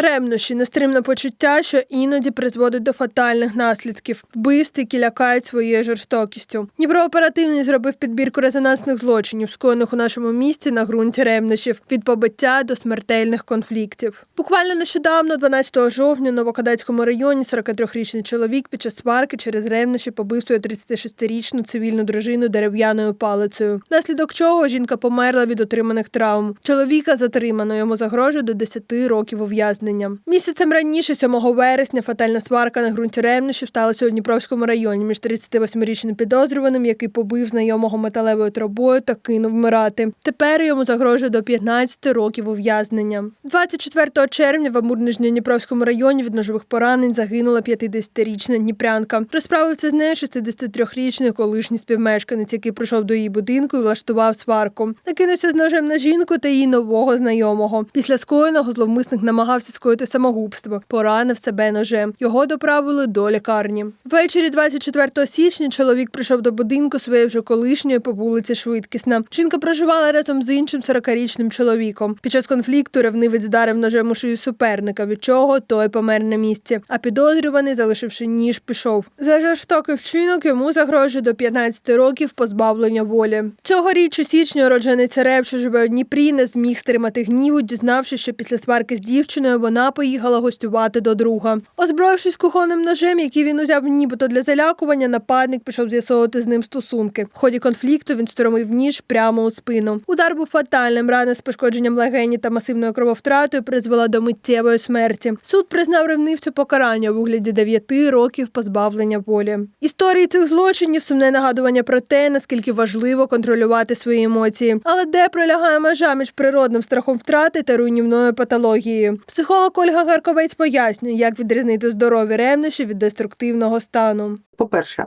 Ревнощі нестримне почуття, що іноді призводить до фатальних наслідків, вбивств, які лякають своєю жорстокістю. Дніпро оперативний зробив підбірку резонансних злочинів, скоєних у нашому місті на ґрунті ревнощів, від побиття до смертельних конфліктів. Буквально нещодавно, 12 жовтня, у Новокадацькому районі 43-річний чоловік під час сварки через ревнощі побив свою 36-річну цивільну дружину дерев'яною палицею. Наслідок чого жінка померла від отриманих травм. Чоловіка затримано йому загрожує до 10 років ув'язнення. Місяцем раніше, 7 вересня, фатальна сварка на ґрунті ревнощів сталася у Дніпровському районі між 38-річним підозрюваним, який побив знайомого металевою трубою та кинув вмирати. Тепер йому загрожує до 15 років ув'язнення. 24 червня в Амурнижньо-Дніпровському районі від ножових поранень загинула 50-річна дніпрянка. Розправився з нею 63-річний колишній співмешканець, який прийшов до її будинку і влаштував сварку. Накинувся з ножем на жінку та її нового знайомого. Після скоєного зловмисник намагався скоїти самогубство, поранив себе ножем. Його доправили до лікарні. Ввечері 24 січня чоловік прийшов до будинку своєї вже колишньої по вулиці Швидкісна. Жінка проживала разом з іншим 40-річним чоловіком. Під час конфлікту ревнивець вдарив ножем у шию суперника, від чого той помер на місці. А підозрюваний, залишивши ніж, пішов. За жорстокий вчинок йому загрожує до 15 років позбавлення волі. Цьогоріч у січні уродженець Реп, що живе у Дніпрі, не зміг стримати гніву, дізнавшись, що після сварки з дівчиною вона поїхала гостювати до друга. Озброївшись кухонним ножем, який він узяв нібито для залякування, нападник пішов з'ясовувати з ним стосунки. В ході конфлікту він сторомив ніж прямо у спину. Удар був фатальним. Рана з пошкодженням легені та масивною крововтратою призвела до миттєвої смерті. Суд признав ревнивцю покарання у вигляді 9 років позбавлення волі. Історії цих злочинів сумне нагадування про те, наскільки важливо контролювати свої емоції, але де пролягає межа між природним страхом втрати та руйнівною патологією. Психолог Ольга Гарковець пояснює, як відрізнити здорові ревнощі від деструктивного стану. По-перше,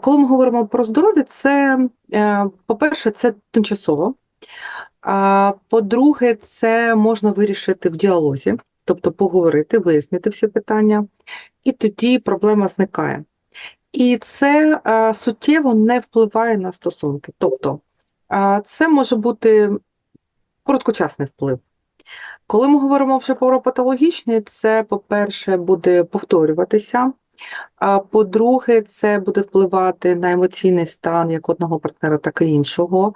коли ми говоримо про здоров'я, це, е, по-перше, це тимчасово. По-друге, це можна вирішити в діалозі, тобто поговорити, вияснити всі питання, і тоді проблема зникає. І це е, суттєво не впливає на стосунки. Тобто, це може бути короткочасний вплив. Коли ми говоримо вже про патологічний, це, по-перше, буде повторюватися. А по-друге, це буде впливати на емоційний стан як одного партнера, так і іншого.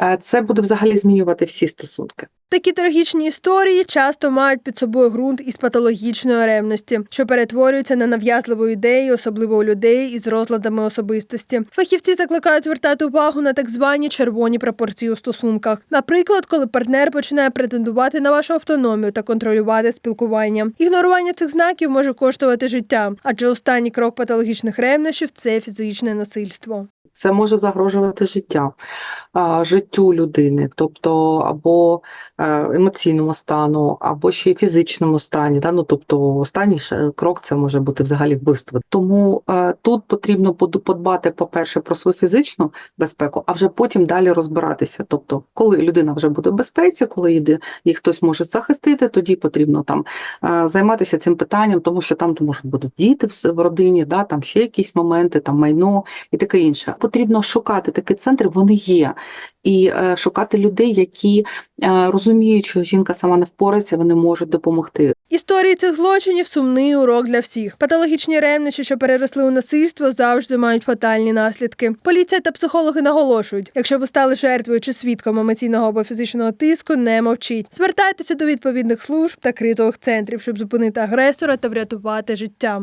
Е, Це буде взагалі змінювати всі стосунки. Такі трагічні історії часто мають під собою ґрунт із патологічної ревності, що перетворюються на нав'язливу ідею, особливо у людей із розладами особистості. Фахівці закликають звертати увагу на так звані червоні пропорції у стосунках. Наприклад, коли партнер починає претендувати на вашу автономію та контролювати спілкування. Ігнорування цих знаків може коштувати життя, адже останній крок патологічних ревнощів це фізичне насильство. Це може загрожувати життя, життю людини, тобто або е, емоційному стану, або ще й фізичному стані. Да? Ну, тобто останній крок це може бути взагалі вбивство. Тому е, тут потрібно подбати, по-перше, про свою фізичну безпеку, а вже потім далі розбиратися. Тобто, коли людина вже буде в безпеці, коли їде, їх хтось може захистити, тоді потрібно там е, займатися цим питанням, тому що там можуть бути діти в родині, да? там ще якісь моменти, там майно і таке інше. Потрібно шукати такі центри, вони є, і е, шукати людей, які е, розуміють, що жінка сама не впорається, вони можуть допомогти. Історії цих злочинів сумний урок для всіх. Патологічні ревнощі, що переросли у насильство, завжди мають фатальні наслідки. Поліція та психологи наголошують: якщо ви стали жертвою чи свідком емоційного або фізичного тиску, не мовчіть. Звертайтеся до відповідних служб та кризових центрів, щоб зупинити агресора та врятувати життя.